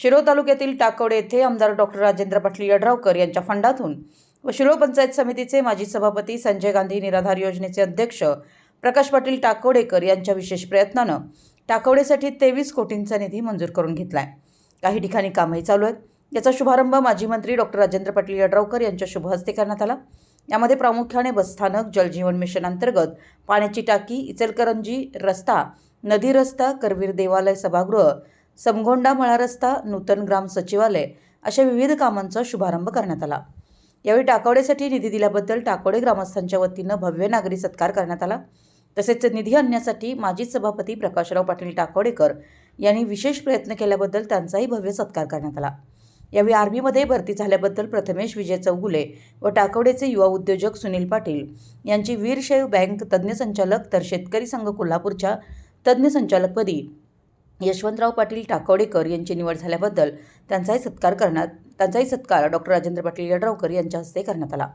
शिरोळ तालुक्यातील टाकवडे येथे आमदार डॉक्टर राजेंद्र पाटील यड्रावकर यांच्या फंडातून व शिरोळ पंचायत समितीचे माजी सभापती संजय गांधी निराधार योजनेचे अध्यक्ष प्रकाश पाटील टाकवडेकर यांच्या विशेष प्रयत्नानं टाकवडेसाठी तेवीस कोटींचा निधी मंजूर करून घेतलाय. काही ठिकाणी कामही चालू आहेत. याचा शुभारंभ माजी मंत्री डॉक्टर राजेंद्र पाटील यड्रावकर यांच्या शुभ हस्ते करण्यात आला. यामध्ये प्रामुख्याने बसस्थानक जलजीवन मिशन अंतर्गत पाण्याची टाकी इचलकरंजी रस्ता नदी रस्ता करवीर देवालय सभागृह समगोंडा मळा रस्ता नूतन ग्राम सचिवालय अशा विविध कामांचा शुभारंभ करण्यात आला. यावेळी टाकवडेसाठी निधी दिल्याबद्दल टाकवडे ग्रामस्थांच्या वतीनं भव्य नागरी सत्कार करण्यात आला. तसेच निधी आणण्यासाठी माजी सभापती प्रकाशराव पाटील टाकवडेकर यांनी विशेष प्रयत्न केल्याबद्दल त्यांचाही भव्य सत्कार करण्यात आला. यावेळी आर्मीमध्ये भरती झाल्याबद्दल प्रथमेश विजय चौगुले व टाकवडेचे युवा उद्योजक सुनील पाटील यांची वीरशैव बँक तज्ज्ञ संचालक तर शेतकरी संघ कोल्हापूरच्या तज्ज्ञ संचालकपदी यशवंतराव पाटील टाकवडेकर यांची निवड झाल्याबद्दल त्यांचाही सत्कार करण्यात त्यांचाही सत्कार डॉक्टर राजेंद्र पाटील यड्रावकर यांच्या हस्ते करण्यात आला.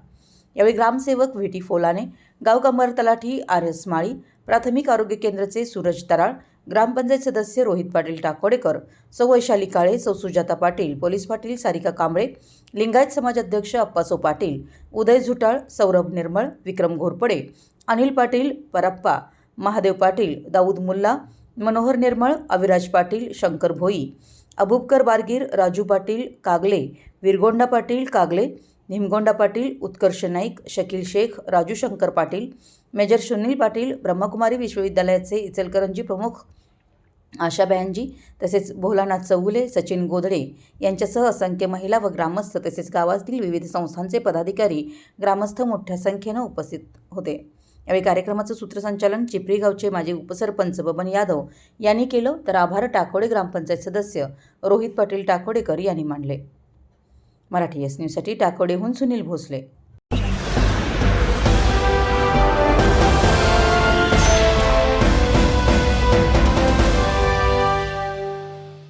यावेळी ग्रामसेवक व्ही. टी. फोलाने गाव तलाठी आर. एस. माळी प्राथमिक आरोग्य केंद्राचे सूरज तराळ ग्रामपंचायत सदस्य रोहित पाटील टाकोडेकर सौ. वैशाली काळे सौ. सुजाता पाटील पोलीस पाटील सारिका कांबळे लिंगायत समाज अध्यक्ष अप्पासो पाटील उदय झुटाळ सौरभ निर्मळ विक्रम घोरपडे अनिल पाटील परप्पा महादेव पाटील दाऊद मुल्ला मनोहर निर्मळ अविराज पाटील शंकर भोई अबुबकर बारगीर राजू पाटील कागले विरगोंडा पाटील कागले निमगोंडा पाटील उत्कर्ष नाईक शकील शेख राजू शंकर पाटील मेजर सुनील पाटील ब्रह्मकुमारी विश्वविद्यालयाचे इचलकरंजी प्रमुख आशा बॅनजी तसेच भोलानाथ चौगुले सचिन गोधडे यांच्यासह असंख्य महिला व ग्रामस्थ तसेच गावातील विविध संस्थांचे पदाधिकारी ग्रामस्थ मोठ्या संख्येनं उपस्थित होते. यावेळी कार्यक्रमाचं सूत्रसंचालन चिपरी गावचे माजी उपसरपंच बबन यादव यांनी केलं तर आभार टाकोडे ग्रामपंचायत सदस्य रोहित पाटील टाकोडेकर यांनी मांडले. मराठी एस न्यूजसाठी टाकोडेहून सुनील भोसले.